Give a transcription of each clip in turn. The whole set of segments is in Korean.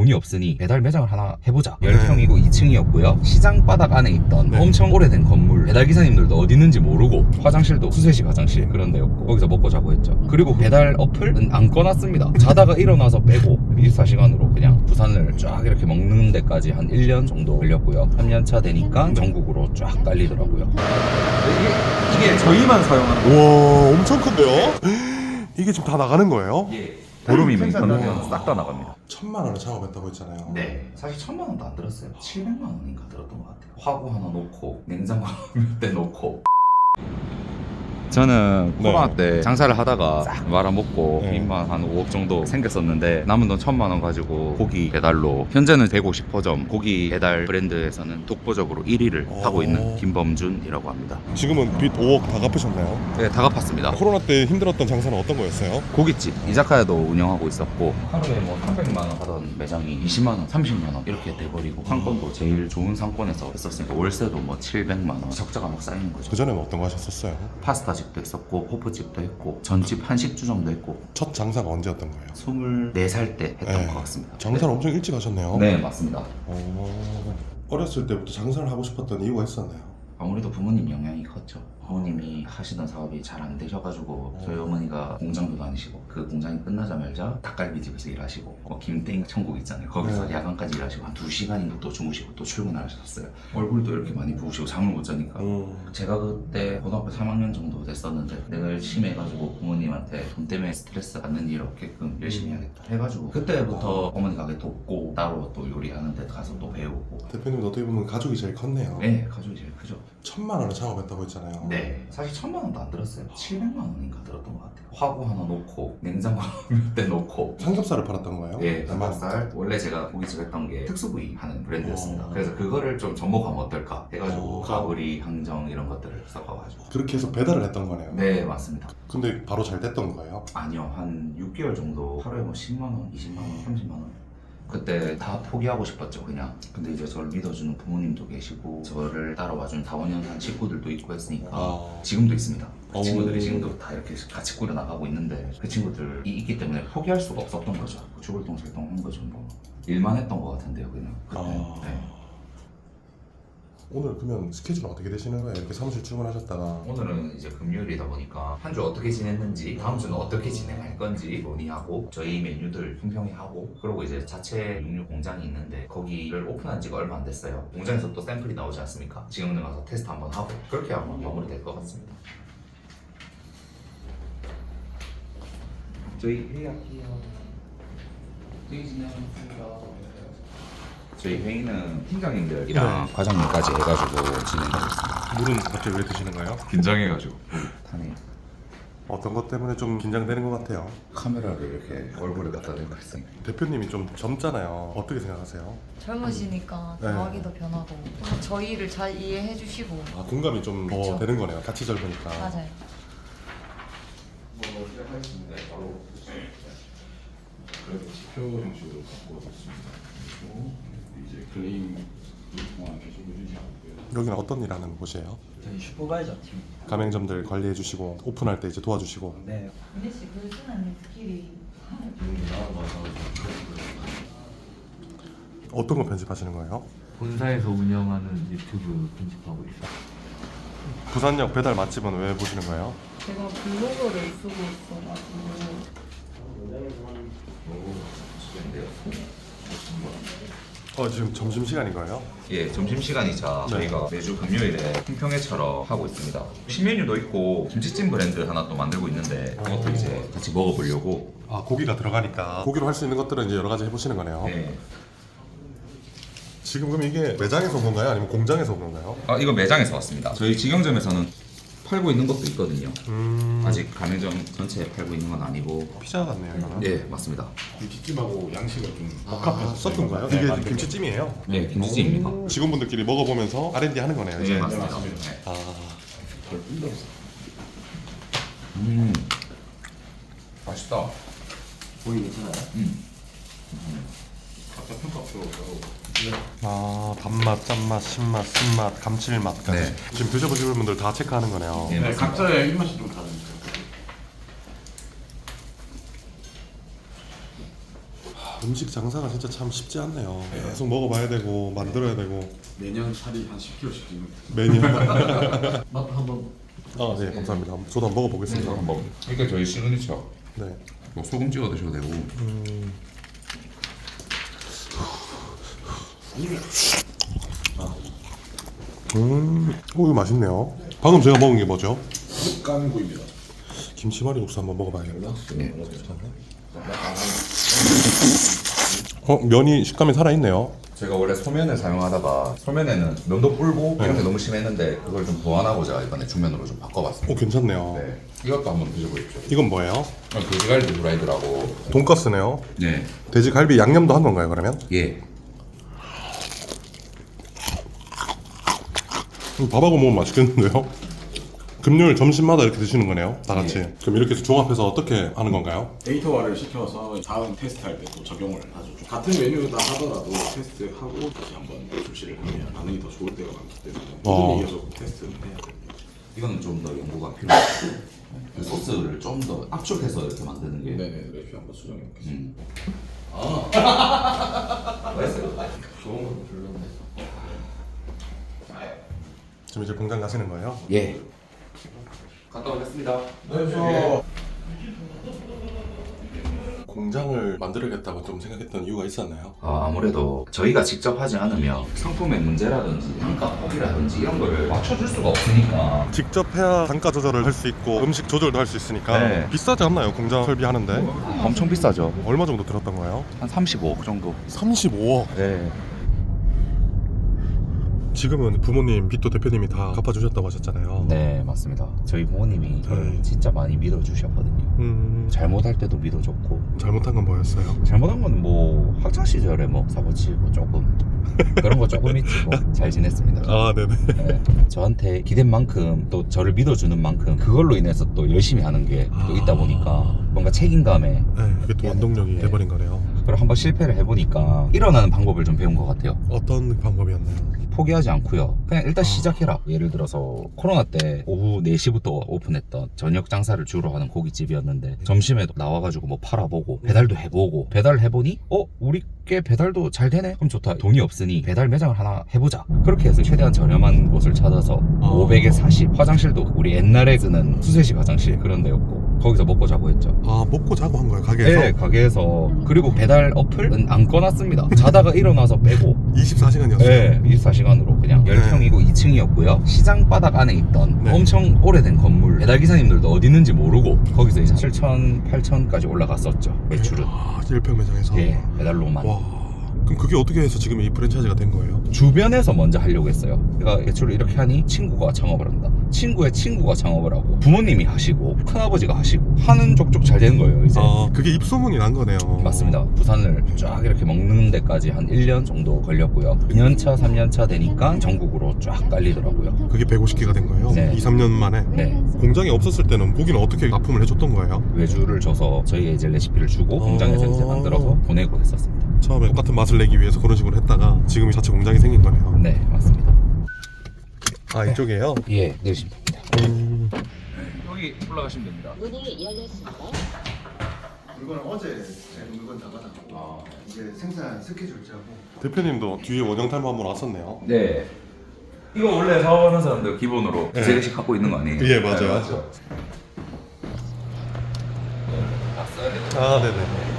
돈이 없으니 배달 매장을 하나 해보자. 10평이고 2층이었고요. 시장 바닥 안에 있던 네. 엄청 오래된 건물. 배달 기사님들도 어디 있는지 모르고 화장실도 수세식 화장실 그런 데였고 거기서 먹고 자고 했죠. 그리고 배달 어플은 안 꺼놨습니다. 자다가 일어나서 빼고 24시간으로 그냥 부산을 쫙 이렇게 먹는 데까지 한 1년 정도 걸렸고요. 3년 차 되니까 전국으로 쫙 깔리더라고요. 이게, 이게 저희만 사용하는 우와 엄청 큰데요? 이게 지금 다 나가는 거예요? 예. 보름이면 그러면 싹다 나갑니다. 천만 원을 작업했다고 했잖아요. 네. 사실 천만 원도 안 들었어요. 700만 원인가 들었던 것 같아요. 화구 하나 놓고 냉장고 몇 대 놓고. 저는 네. 코로나 때 장사를 하다가 싹 말아먹고 네. 빚만 한 5억 정도 생겼었는데 남은 돈 천만 원 가지고 고기 배달로 현재는 150호점 고기 배달 브랜드에서는 독보적으로 1위를 오. 하고 있는 김범준이라고 합니다. 지금은 빚 5억 다 갚으셨나요? 네, 다 갚았습니다. 코로나 때 힘들었던 장사는 어떤 거였어요? 고깃집, 이자카야도 운영하고 있었고 하루에 뭐 300만 원 하던 매장이 20만 원, 30만 원 이렇게 돼버리고 상권도 제일 좋은 상권에서 했었으니까 월세도 뭐 700만 원 적자가 막 쌓이는 거죠. 그 전에는 어떤 거 하셨었어요? 파스타 집도 했었고 호프집도 했고 전집 한식주점도 했고 첫 장사가 언제였던 거예요? 24살 때 했던 네. 것 같습니다. 장사를 엄청 일찍 하셨네요. 네, 맞습니다. 어... 어렸을 때부터 장사를 하고 싶었던 이유가 있었나요? 아무래도 부모님 영향이 컸죠. 부모님이 하시던 사업이 잘 안 되셔가지고 저희 어머니가 공장도 다니시고 그 공장이 끝나자마자 닭갈비집에서 일하시고 뭐 김땡 천국 있잖아요. 거기서 네. 야간까지 일하시고 한 2시간인가 또 주무시고 또 출근하셨어요. 얼굴도 이렇게 많이 부으시고 잠을 못 자니까 음... 제가 그때 고등학교 3학년 정도 됐었는데 내가 열심히 해가지고 부모님한테 돈 때문에 스트레스 받는 일 없게끔 열심히 해야겠다 해가지고 그때부터 어 머니 가게 돕고 따로 또 요리하는 데 가서 또 배우고 대표님 어떻게 보면 가족이 제일 컸네요. 네 가족이 제일 크죠 천만 원을 작업했다고 했잖아요. 네 사실 천만 원도 안 들었어요 700만 원인가 들었던 것 같아요 화구 하나 놓고 냉장고 몇 대 놓고 삼겹살을 팔았던 거예요? 예, 아마- 삼겹살 원래 제가 고깃집 했던 게 특수부위 하는 브랜드였습니다. 어. 그래서 그거를 좀 접목하면 어떨까 해가지고 어. 가브리, 항정 이런 것들을 섞어가지고 그렇게 해서 배달을 했던 거네요. 네 맞습니다. 근데 바로 잘 됐던 거예요? 아니요 한 6개월 정도 하루에 뭐 10만 원, 20만 원, 30만 원 그때 다 포기하고 싶었죠 그냥. 근데 이제 저를 믿어주는 부모님도 계시고 저를 따라와준 4, 5년 한 친구들도 있고 했으니까 아... 지금도 있습니다. 그 오. 친구들이 지금도 다 이렇게 같이 꾸려나가고 있는데 그 친구들이 있기 때문에 포기할 수가 없었던 거죠. 죽을 똥살똥 한 거죠 뭐. 일만 했던 것 같은데요 그냥. 그때. 아... 네. 오늘 그러면 스케줄은 어떻게 되시는 거예요? 이렇게 사무실 출근하셨다가 오늘은 이제 금요일이다 보니까 한 주 어떻게 지냈는지 다음 주는 어떻게 진행할 건지 논의하고 저희 메뉴들 품평회하고 그리고 이제 자체 육류 공장이 있는데 거기를 오픈한 지가 얼마 안 됐어요 공장에서 또 샘플이 나오지 않습니까? 지금은 가서 테스트 한번 하고 그렇게 하면 마무리될 것 같습니다 저희 회의할게요 회의 진행하겠습니다 저희 회의는 팀장님들이랑 과장님까지 해가지고 진행하고 있습니다 물은 갑자기 왜 드시는 거예요? 긴장해가지고 타네 어떤 것 때문에 좀 긴장되는 것 같아요. 카메라를 이렇게 얼굴에 갖다 대고 있으니 대표님이 좀 젊잖아요. 어떻게 생각하세요? 젊으시니까 네. 대화기도 변하고 또 저희를 잘 이해해 주시고 아, 공감이 좀 더 그쵸. 되는 거네요. 같이 젊으니까. 맞아요 뭐 시작하겠습니다 바로 그래서 지표 형식으로 바꿔뒀습니다. 그리고 클레임 동안 계속 유지하고 있고요. 여기는 어떤 일 하는 곳이에요? 저희 슈퍼바이저 팀. 가맹점들 관리해 주시고 오픈할 때 이제 도와주시고 네. 민혜 씨 글쓰는 스킬이 어떤 거 편집하시는 거예요? 본사에서 운영하는 유튜브 편집하고 있어요. 부산역 배달 맛집은 왜 보시는 거예요? 제가 블로그를 쓰고 있어가지고 어 지금 점심 시간인 거예요? 예, 점심시간이자 네. 저희가 매주 금요일에 품평회처럼 하고 있습니다 신메뉴도 있고 김치찜 브랜드 하나 또 만들고 있는데 그것도 이제 같이 먹어보려고 아 고기가 들어가니까 고기로 할 수 있는 것들은 이제 여러 가지 해보시는 거네요. 네. 지금 그럼 이게 매장에서 온 건가요? 아니면 공장에서 온 건가요? 아, 이거 매장에서 왔습니다 저희 직영점에서는 팔고 있는 것도 있거든요 음 아직 가맹점 전체에 팔고 있는 건 아니고 피자 같네요 이거는. 예, 맞습니다 이 뒷김하고 양식을 좀 아, 복합해서 섞은가요? 네, 이게 만든 김치찜이에요? 네, 김치찜입니다 오, 직원분들끼리 먹어보면서 R&D 하는 거네요 이제. 네, 맞습니다 맞습니다. 네. 아걸 뿜겨서 음, 맛있다 보이 괜찮아요? 음. 각자 평가표로 아 단맛, 짠맛, 신맛, 쓴맛, 감칠맛까지 네. 지금 드셔보시는 분들 다 체크하는 거네요 네. 네. 각자의 입맛이 좀 다르니까. 근데 음식 장사가 진짜 참 쉽지 않네요. 계속 먹어봐야 되고 만들어야 되고 매년 살이 한 10kg씩 찌는 메뉴. 맛 한번 아, 네, 감사합니다. 저도 한번 먹어보겠습니다. 한번 이게 저희 시그니처 네. 뭐 소금 찍어 드셔도 되고 음, 오, 이거 맛있네요. 방금 제가 먹은 게 뭐죠? 깐구입니다. 김치말이 국수 한번 먹어봐야겠다. 어, 면이 식감이 살아있네요. 제가 원래 소면을 사용하다가 소면에는 면도 불고 이런 게 너무 심했는데 그걸 좀 보완하고자 이번에 중면으로 좀 바꿔봤습니다 오, 괜찮네요. 네 이것도 한번 드셔보십시오 이건 뭐예요? 돼지갈비 후라이드라고 돈가스네요. 네 돼지 갈비 양념도 한 건가요, 그러면? 예. 밥하고 먹으면 맛있겠는데요? 금요일 점심마다 이렇게 드시는 거네요, 다 같이. 예. 그럼 이렇게 해서 종합해서 어떻게 하는 건가요? 데이터화를 시켜서 다음 테스트할 때 또 적용을 하죠. 같은 메뉴다 하더라도 테스트하고 다시 한번 출시를 하면 반응이 더 좋을 때가 많기 때문에 어. 꾸준히 이어서 테스트는 해야 됩니다. 이거는 좀더 연구가 필요하고 그 소스를 좀 더 압축해서 이렇게 만드는 게 네네 레시피 한번 수정해 보겠습니다. 음. 아 맛있어요 좋은 건 별로인데. 지금 이제 공장 가시는 거예요? 예 갔다 오겠습니다 공장을 만들겠다고 좀 생각했던 이유가 있었나요? 아, 아무래도 저희가 직접 하지 않으면 상품의 문제라든지 단가 폭이라든지 이런 거를 맞춰줄 수가 없으니까 직접 해야 단가 조절을 할 수 있고 음식 조절도 할 수 있으니까 네. 비싸지 않나요? 공장 설비하는데 엄청 비싸죠 얼마 정도 들었던 거예요? 한 35억 정도 35억. 네 지금은 부모님 빚도 대표님이 다 갚아주셨다고 하셨잖아요. 네 맞습니다 저희 부모님이 저를 네. 진짜 많이 믿어주셨거든요 음, 잘못할 때도 믿어줬고 잘못한 건 뭐였어요? 잘못한 건 뭐 학창 시절에 뭐 사고 치고 조금 그런 거 조금 있지 뭐잘 지냈습니다 아, 네네. 네. 저한테 기댄 만큼 또 저를 믿어주는 만큼 그걸로 인해서 또 열심히 하는 게 또 있다 보니까 뭔가 책임감에 네, 이게 또 원동력이 네. 돼버린 거네요. 그리고 한번 실패를 해보니까 일어나는 방법을 좀 배운 것 같아요 어떤 방법이었나요? 포기하지 않고요 그냥 일단 시작해라 예를 들어서 코로나 때 오후 4시부터 오픈했던 저녁 장사를 주로 하는 고깃집이었는데 점심에도 나와가지고 뭐 팔아보고 배달도 해보고 배달을 해보니 어? 우리 꽤 배달도 잘 되네? 그럼 좋다 돈이 없으니 배달 매장을 하나 해보자 그렇게 해서 최대한 저렴한 곳을 찾아서 아. 500에 40 화장실도 우리 옛날에 쓰는 수세식 화장실 그런 데였고 거기서 먹고 자고 했죠 아, 먹고 자고 한 거예요, 가게에서? 네 가게에서 그리고 배달 어플은 안 꺼놨습니다 자다가 일어나서 빼고 24시간이었어요. 네, 24시간으로 그냥 10평이고 2층이었고요. 시장 바닥 안에 있던 네. 엄청 오래된 건물. 배달 기사님들도 어디 있는지 모르고 거기서 이제 7천, 8천까지 올라갔었죠. 매출은. 아, 1평 매장에서. 예, 배달로만. 와. 그럼 그게 어떻게 해서 지금 이 프랜차이즈가 된 거예요? 주변에서 먼저 하려고 했어요. 그러니까 매출을 이렇게 하니 친구가 창업을 한다. 친구의 친구가 창업을 하고 부모님이 하시고 큰아버지가 하시고 하는 족족 잘 되는 거예요, 이제. 아, 그게 입소문이 난 거네요. 맞습니다. 부산을 쫙 이렇게 먹는 데까지 한 1년 정도 걸렸고요. 2년차, 3년차 되니까 전국으로 쫙 깔리더라고요. 그게 150개가 된 거예요? 네. 2, 3년 만에? 네. 공장이 없었을 때는 고기는 어떻게 납품을 해줬던 거예요? 외주를 줘서 저희가 이제 레시피를 주고 어. 공장에서 이제 만들어서 보내고 했었습니다. 처음에 똑같은 맛을 내기 위해서 그런 식으로 했다가 지금 자체 공장이 생긴 거네요. 네, 맞습니다. 아, 이쪽이에요? 예, 내리시면 됩니다. 음, 여기 올라가시면 됩니다. 문이 열렸습니다. 물건은 어제 물건 다 받았고 이제 생산 스케줄 짜고 대표님도 뒤에 원형 탈모 한번 왔었네요. 네. 이거 원래 사업하는 사람들 기본으로 네. 세 개씩 갖고 있는 거 아니에요? 예, 맞아요. 네, 맞죠. 아, 네네.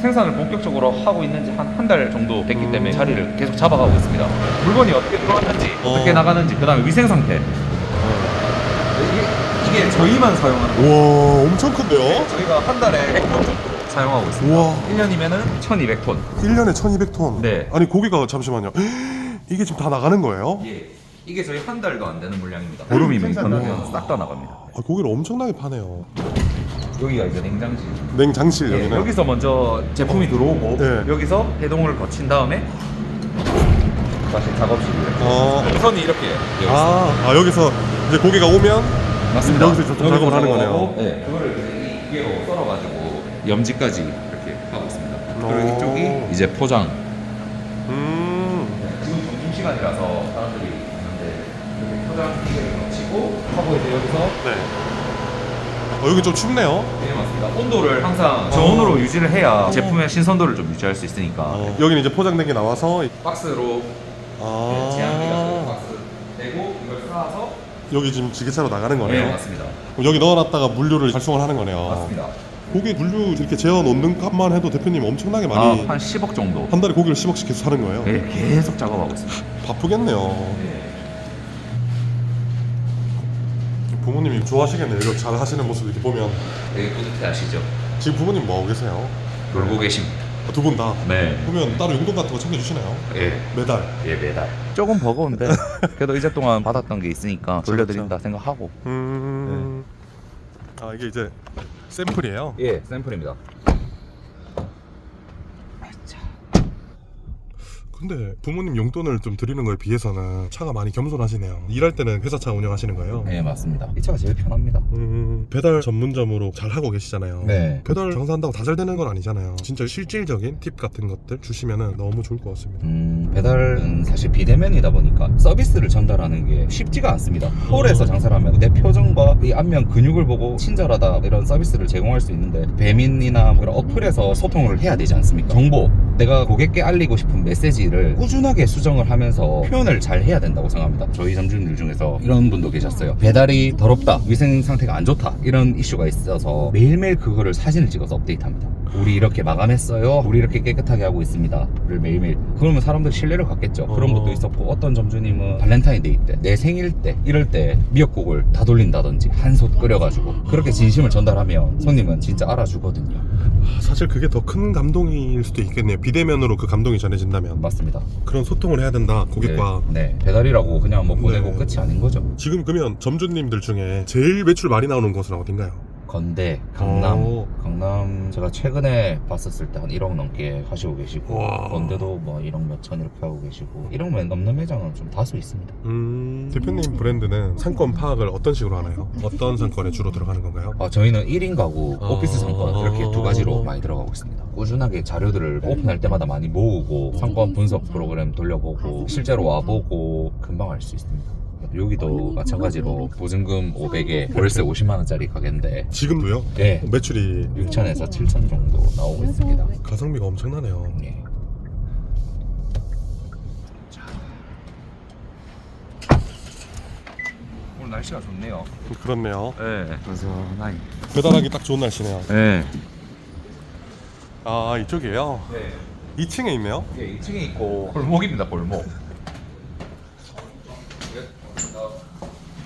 생산을 본격적으로 하고 있는지 한 한 달 정도 됐기 때문에 자리를 계속 잡아가고 있습니다. 물건이 어떻게 들어왔는지 어. 어떻게 나가는지 그다음에 위생 상태. 이게, 이게 저희만 사용하는 거. 우와, 엄청 큰데요? 저희가 한 달에 100톤 정도 사용하고 있습니다. 우와. 1년이면은 1,200톤. 1년에 1200톤. 네. 아니, 고기가 잠시만요. 이게 지금 다 나가는 거예요? 예. 이게 저희 한 달도 안 되는 물량입니다. 보름이면 건너면 싹 다 나갑니다. 아, 고기를 엄청나게 파네요. 여기가 이제 냉장실. 냉장실 예, 여기는. 여기서 먼저 제품이 들어오고 네. 여기서 해동을 거친 다음에 다시 작업실이 이렇게. 아, 선이 이렇게 있어요. 아, 아, 여기서 이제 고기가 오면 맞습니다. 여기서 작업을 하는 거네요. 네. 그거를 이제 이 기계로 썰어가지고 염지까지 이렇게 하고 있습니다. 오. 그리고 이쪽이 이제 포장. 음. 지금 점심 시간이라서 사람들이 있는데 이렇게 포장 기계를 거치고 하고 이제 여기서 네. 어, 여기 좀 춥네요. 네 맞습니다. 온도를 항상 저온으로 유지를 해야 제품의 신선도를 좀 유지할 수 있으니까 어, 여기는 이제 포장된 게 나와서 박스로 아, 제한기가 박스 내고 이걸 쌓아서 여기 지금 지게차로 나가는 거네요. 네 맞습니다. 그럼 여기 넣어놨다가 물류를 발송을 하는 거네요. 맞습니다. 고기 물류 이렇게 재어 놓는 값만 해도 대표님 엄청나게 많이 아 한 10억 정도. 한 달에 고기를 10억씩 계속 사는 거예요. 네 계속 작업하고 있습니다. 바쁘겠네요. 부모님이 좋아하시겠네요. 이거 잘 하시는 모습 이렇게 보면 되게 뿌듯해 하시죠? 지금 부모님 뭐 하고 계세요? 놀고 계십니다. 두 분 다. 네. 보면 따로 용돈 같은 거 챙겨주시나요? 예. 매달. 예 매달. 조금 버거운데 그래도 이제 동안 받았던 게 있으니까 돌려드린다 생각하고. 음. 아 이게 이제 샘플이에요. 예 샘플입니다. 근데 부모님 용돈을 좀 드리는 거에 비해서는 차가 많이 겸손하시네요. 일할 때는 회사 차 운영하시는 거예요. 네 맞습니다. 이 차가 제일 편합니다. 음, 배달 전문점으로 잘 하고 계시잖아요. 네. 배달 장사한다고 다 잘 되는 건 아니잖아요. 진짜 실질적인 팁 같은 것들 주시면은 너무 좋을 것 같습니다. 음, 배달은 사실 비대면이다 보니까 서비스를 전달하는 게 쉽지가 않습니다. 홀에서 장사를 하면 내 표정과 이 안면 근육을 보고 친절하다 이런 서비스를 제공할 수 있는데 배민이나 뭐 이런 어플에서 소통을 해야 되지 않습니까? 정보, 내가 고객께 알리고 싶은 메시지를 꾸준하게 수정을 하면서 표현을 잘 해야 된다고 생각합니다. 저희 점주님들 중에서 이런 분도 계셨어요. 배달이 더럽다, 위생 상태가 안 좋다 이런 이슈가 있어서 매일매일 그거를 사진을 찍어서 업데이트합니다. 우리 이렇게 마감했어요. 우리 이렇게 깨끗하게 하고 있습니다.를 매일매일. 그러면 사람들 신뢰를 갖겠죠. 그런 어. 것도 있었고 어떤 점주님은 발렌타인데이 때, 내 생일 때 이럴 때 미역국을 다 돌린다든지 한솥 끓여가지고 그렇게 진심을 전달하면 손님은 진짜 알아주거든요. 아, 사실 그게 더 큰 감동일 수도 있겠네요. 비대면으로 그 감동이 전해진다면 맞습니다. 그런 소통을 해야 된다. 고객과. 네, 네. 배달이라고 그냥 뭐 보내고 네. 끝이 아닌 거죠. 지금 그러면 점주님들 중에 제일 매출 많이 나오는 곳은 어딘가요? 건대, 강남, 오. 강남 제가 최근에 봤었을 때 한 1억 넘게 하시고 계시고 와. 건대도 뭐 1억 몇천 이렇게 하고 계시고 1억 몇 넘는 매장은 좀 다수 있습니다. 음, 대표님 브랜드는 상권 파악을 어떤 식으로 하나요? 어떤 상권에 주로 들어가는 건가요? 아, 저희는 1인 가구, 아. 오피스 상권 이렇게 두 가지로 많이 들어가고 있습니다. 꾸준하게 자료들을 오픈할 때마다 많이 모으고 상권 분석 프로그램 돌려보고 실제로 와보고 금방 알 수 있습니다. 여기도 마찬가지로 보증금 500에 월세 50만 원짜리 가게인데 지금도요? 네. 매출이 6천에서 7천 정도 나오고 있습니다. 가성비가 엄청나네요. 예. 오늘 날씨가 좋네요. 그렇네요. 네. 그래서 나이. 배달하기 딱 좋은 날씨네요. 네. 아 이쪽이에요. 네. 2층에 있네요. 예, 2층에 있고 골목입니다, 골목.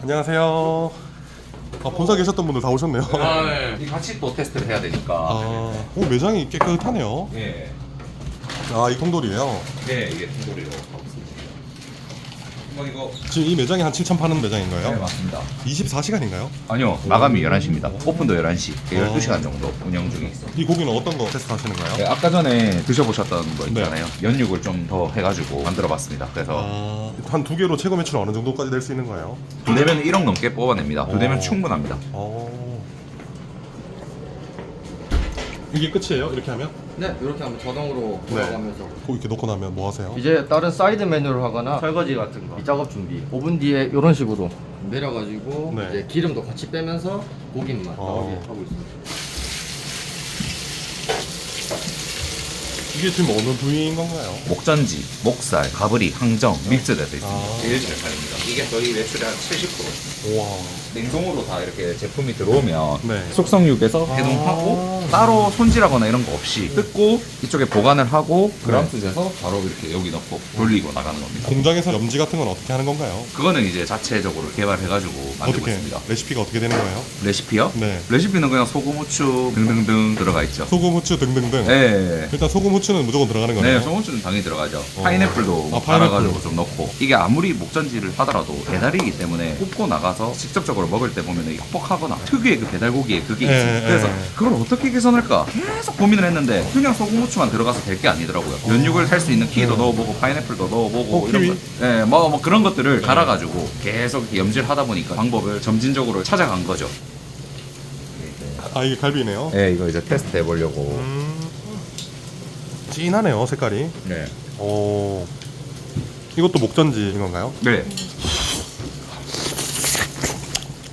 안녕하세요. 아, 본사 계셨던 분들 다 오셨네요. 아, 네. 이 같이 또 테스트를 해야 되니까. 아, 오 매장이 깨끗하네요. 예. 아, 이 통돌이에요. 네, 이게 통돌이로 하고 있습니다. 한번 이거 지금 이 매장이 한 7천 파는 매장인가요? 네, 맞습니다. 24시간인가요? 아니요, 마감이 11시입니다. 오픈도 11시. 어. 12시간 정도 운영 중에 있습니다. 이 고기는 어떤 거 테스트 하시는 거예요? 네, 아까 전에 드셔보셨던 거 있잖아요. 연육을 좀 더 해가지고 만들어봤습니다. 그래서 아, 한 두 개로 최고 매출 어느 정도까지 낼 수 있는 거예요? 두 대면 1억 넘게 뽑아냅니다. 두 대면 어. 충분합니다. 어. 이게 끝이에요? 이렇게 하면? 네, 이렇게 하면 자동으로 돌아가면서 고기 이렇게 놓고 나면 뭐 하세요? 이제 다른 사이드 메뉴를 하거나 설거지 같은 거, 이 작업 준비. 5분 뒤에 이런 식으로 내려가지고 네. 이제 기름도 같이 빼면서 고기만 어. 나오게 하고 있습니다. 이게 지금 어느 부위인 건가요? 목전지, 목살, 가브리, 항정 믹스돼서 있습니다. 아. 제일 잘 팔립니다. 이게 저희 매출의 한 70%. 와. 냉동으로 다 이렇게 제품이 들어오면 네. 숙성육에서 해동하고 아. 따로 손질하거나 이런 거 없이 뜯고 이쪽에 보관을 하고 그람수에서 바로 이렇게 여기 넣고 돌리고 나가는 겁니다. 공장에서 염지 같은 건 어떻게 하는 건가요? 그거는 이제 자체적으로 개발해가지고 만들고 어떻게? 있습니다. 레시피가 어떻게 되는 거예요? 레시피요? 네. 레시피는 그냥 소금, 후추 등등등 들어가 있죠. 소금, 후추 등등등. 네. 일단 소금, 후추 는 무조건 들어가는 거네요. 네, 소금추는 당연히 들어가죠. 어. 파인애플도 아, 파인애플. 갈아가지고 좀 넣고 이게 아무리 목전지를 하더라도 배달이기 때문에 굽고 나가서 직접적으로 먹을 때 보면 이 퍽퍽하거나 특유의 그 배달고기의 그게 예, 있어요. 그래서 예. 그걸 어떻게 개선할까 계속 고민을 했는데 그냥 소금 후추만 들어가서 될 게 아니더라고요. 연육을 살 수 있는 키위도 넣어보고 파인애플도 넣어보고 어, 이런? 거, 예, 뭐, 뭐 그런 것들을 갈아가지고 계속 염질하다 보니까 방법을 점진적으로 찾아간 거죠. 아, 이게 갈비네요. 네, 이거 이제 테스트 해보려고. 음. 진하네요, 색깔이. 네. 오. 이것도 목전지인 건가요? 네.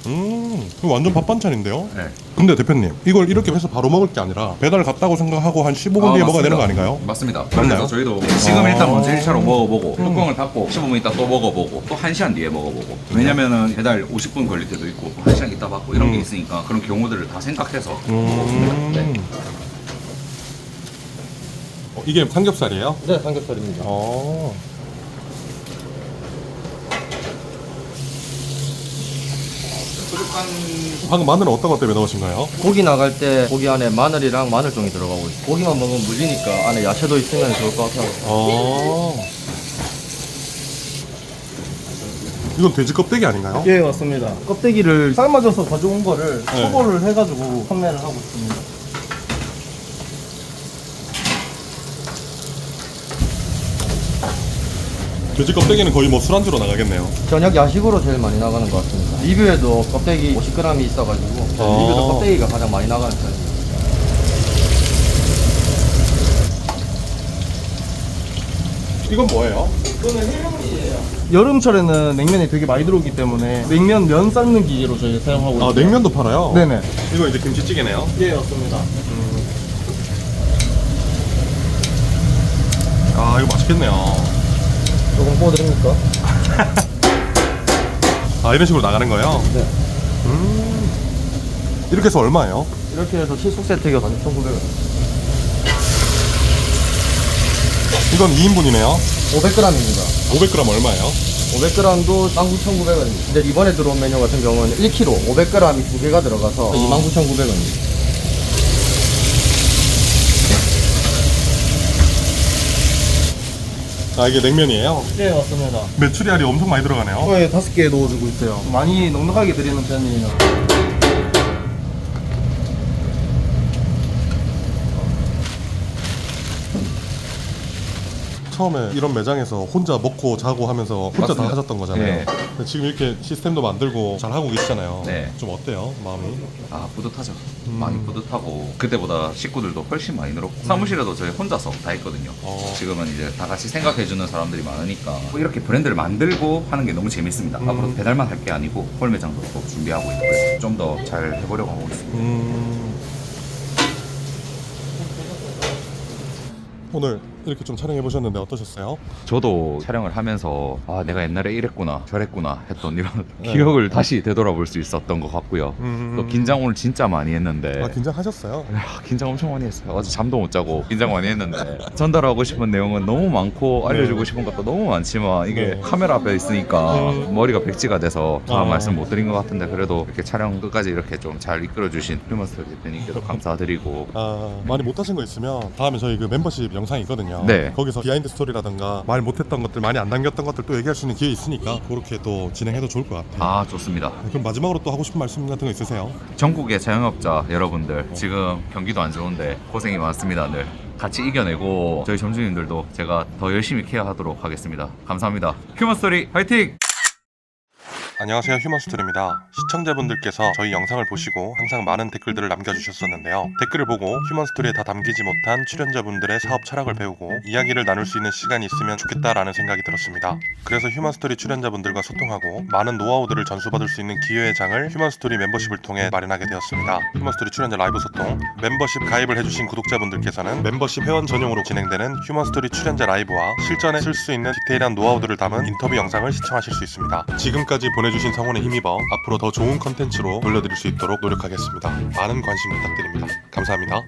음, 이거 완전 밥 반찬인데요? 네. 근데 대표님 이걸 이렇게 해서 바로 먹을 게 아니라 배달 갔다고 생각하고 한 15분 아, 뒤에 먹어야 맞습니다. 되는 거 아닌가요? 맞습니다. 맞나요? 그래서 저희도 지금 일단 아. 먼저 1차로 먹어보고 뚜껑을 닫고 15분 있다 또 먹어보고 또 1시간 뒤에 먹어보고 왜냐면은 배달 50분 걸릴 때도 있고 1시간 있다 받고 이런 게 음. 있으니까 그런 경우들을 다 생각해서 음. 먹었습니다. 네. 어, 이게 삼겹살이에요? 네, 삼겹살입니다. 어. 방금 마늘 은 어떤 것 때문에 넣으신 거예요? 고기 나갈 때 고기 안에 마늘이랑 마늘종이 들어가고 있어요. 고기만 먹으면 물리니까 안에 야채도 있으면 좋을 것 같아요. 어. 이건 돼지 껍데기 아닌가요? 예 맞습니다. 껍데기를 삶아져서 가져온 거를 네. 초벌을 해가지고 판매를 하고 있습니다. 돼지 껍데기는 거의 뭐 술안주로 나가겠네요. 저녁 야식으로 제일 많이 나가는 것 같습니다. 리뷰에도 껍데기 50g이 있어가지고 어. 리뷰도 껍데기가 가장 많이 나가는 편이에요. 이건 뭐예요? 여름철에는 냉면이 되게 많이 들어오기 때문에 냉면 면 삶는 기계로 저희 사용하고 있어요. 아 냉면도 팔아요? 네네. 이거 이제 김치찌개네요. 예 맞습니다. 아 이거 맛있겠네요. 조금 구워드립니까? 아 이런 식으로 나가는 거예요? 네. 음. 이렇게 해서 얼마예요? 이렇게 해서 실속 세트가 1,900원. 이건 2인분이네요. 500g입니다. 500g 얼마예요? 500g도 19,900원입니다. 근데 이번에 들어온 메뉴 같은 경우는 1kg, 500g이 두 개가 들어가서 29,900원입니다. 아 이게 냉면이에요? 예 맞습니다. 메추리알이 엄청 많이 들어가네요. 거에 다섯 개 넣어주고 있어요. 많이 넉넉하게 드리는 편이에요. 처음에 이런 매장에서 혼자 먹고 자고 하면서 혼자 다 맞습니다. 하셨던 거잖아요. 네. 근데 지금 이렇게 시스템도 만들고 잘 하고 계시잖아요. 네. 좀 어때요, 마음이? 아 뿌듯하죠. 음. 많이 뿌듯하고 그때보다 식구들도 훨씬 많이 늘었고 사무실에도 저희 혼자서 다 했거든요. 어. 지금은 이제 다 같이 생각해주는 사람들이 많으니까 뭐 이렇게 브랜드를 만들고 하는 게 너무 재밌습니다. 음. 앞으로 배달만 할 게 아니고 홀 매장도 또 준비하고 있고요. 좀 더 잘 해보려고 하고 있습니다. 음. 오늘 이렇게 좀 촬영해 보셨는데 어떠셨어요? 저도 촬영을 하면서 아 내가 옛날에 이랬구나 저랬구나 했던 이런 네. 기억을 다시 되돌아볼 수 있었던 것 같고요. 음. 또 긴장 오늘 진짜 많이 했는데 아 긴장하셨어요? 아, 긴장 엄청 많이 했어요. 어제 잠도 못 자고 긴장 많이 했는데 전달하고 싶은 내용은 너무 많고 알려주고 싶은 것도 너무 많지만 이게 네. 카메라 앞에 있으니까 음. 머리가 백지가 돼서 다 아. 말씀 못 드린 것 같은데 그래도 이렇게 촬영 끝까지 이렇게 좀 잘 이끌어 주신 휴먼스토리 대표님께도 감사드리고 아 많이 못 하신 거 있으면 다음에 저희 그 멤버십 영상이 있거든요. 네. 거기서 비하인드 스토리라든가 말 못했던 것들 많이 안 남겼던 것들 또 얘기할 수 있는 기회 있으니까 그렇게 또 진행해도 좋을 것 같아요. 아 좋습니다. 그럼 마지막으로 또 하고 싶은 말씀 같은 거 있으세요? 전국의 자영업자 여러분들 지금 경기도 안 좋은데 고생이 많습니다 늘 같이 이겨내고 저희 점주님들도 제가 더 열심히 케어하도록 하겠습니다 감사합니다 휴먼스토리 화이팅! 안녕하세요 휴먼스토리입니다. 시청자분들께서 저희 영상을 보시고 항상 많은 댓글들을 남겨주셨었는데요. 댓글을 보고 휴먼스토리에 다 담기지 못한 출연자분들의 사업 철학을 배우고 이야기를 나눌 수 있는 시간이 있으면 좋겠다라는 생각이 들었습니다. 그래서 휴먼스토리 출연자분들과 소통하고 많은 노하우들을 전수받을 수 있는 기회의 장을 휴먼스토리 멤버십을 통해 마련하게 되었습니다. 휴먼스토리 출연자 라이브 소통 멤버십 가입을 해주신 구독자분들께서는 멤버십 회원 전용으로 진행되는 휴먼스토리 출연자 라이브와 실전에 쓸 수 있는 디테일한 노하우들을 담은 인터뷰 영상을 시청하실 수 있습니다. 지금까지 보내 주신 성원에 힘입어 앞으로 더 좋은 컨텐츠로 돌려드릴 수 있도록 노력하겠습니다. 많은 관심 부탁드립니다. 감사합니다.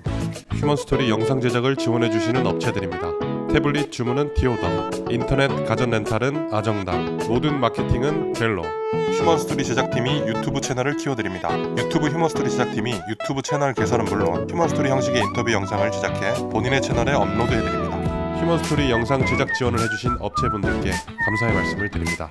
휴먼스토리 영상 제작을 지원해주시는 업체들입니다. 태블릿 주문은 디오더 인터넷 가전 렌탈은 아정당 모든 마케팅은 벨로. 휴먼스토리 제작팀이 유튜브 채널을 키워드립니다. 유튜브 휴먼스토리 제작팀이 유튜브 채널 개설은 물론 휴먼스토리 형식의 인터뷰 영상을 제작해 본인의 채널에 업로드해드립니다. 휴먼스토리 영상 제작 지원을 해주신 업체분들께 감사의 말씀을 드립니다